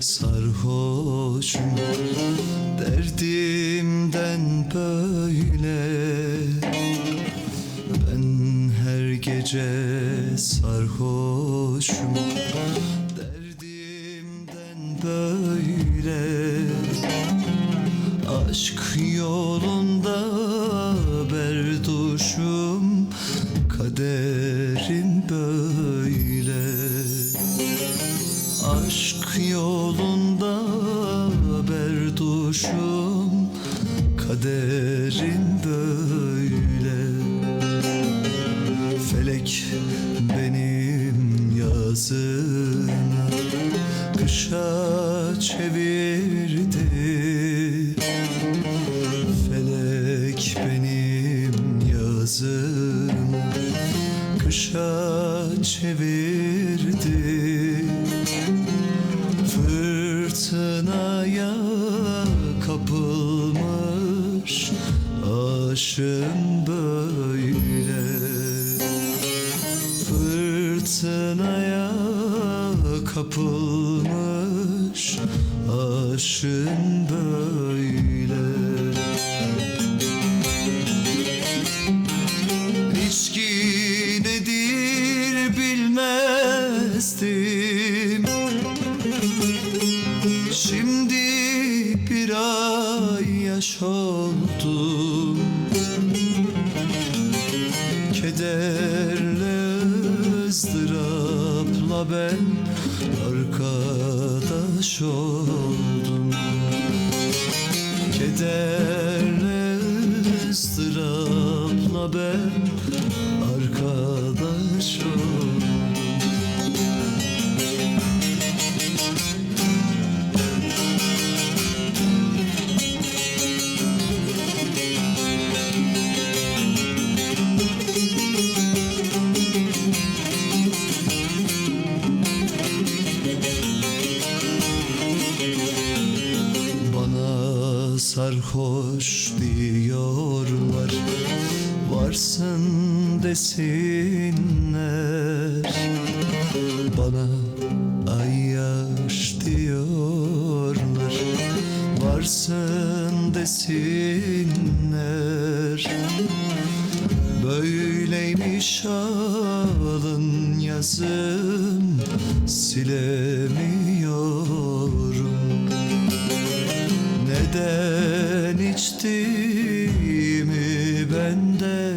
sarhoşum Derdimden böyle Ben her gece sarhoşum Derdimden böyle Aşk yolunda berduşum Kaderim böyle aşk yok berduşum Kaderim böyle. Felek benim yazımı Kışa çevirdi. Felek benim yazımı Kışa çevirdi Aşım böyle Fırtınaya kapılmış Aşım böyle İçki nedir bilmezdim. Şimdi bir ay yaş oldum Kederle ızdırapla ben arkadaş oldum. Kederle ızdırapla ben sarhoş diyorlar. Varsın desinler. Bana ayyaş diyorlar. Varsın desinler. Böyleymiş alın yazım Silemiyorum neden içtiğimi ben de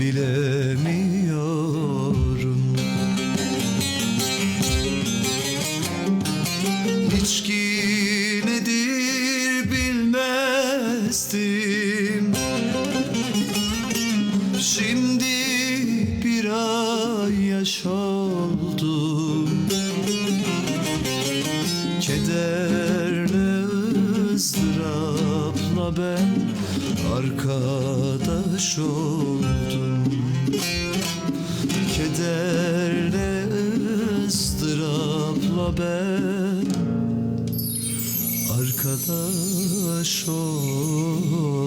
bilemiyorum. İçki nedir bilmezdim. Şimdi bir ay yaş oldum Kederle ızdırapla ben arkadaş oldum. Kederle ıstırapla ben arkadaş oldum.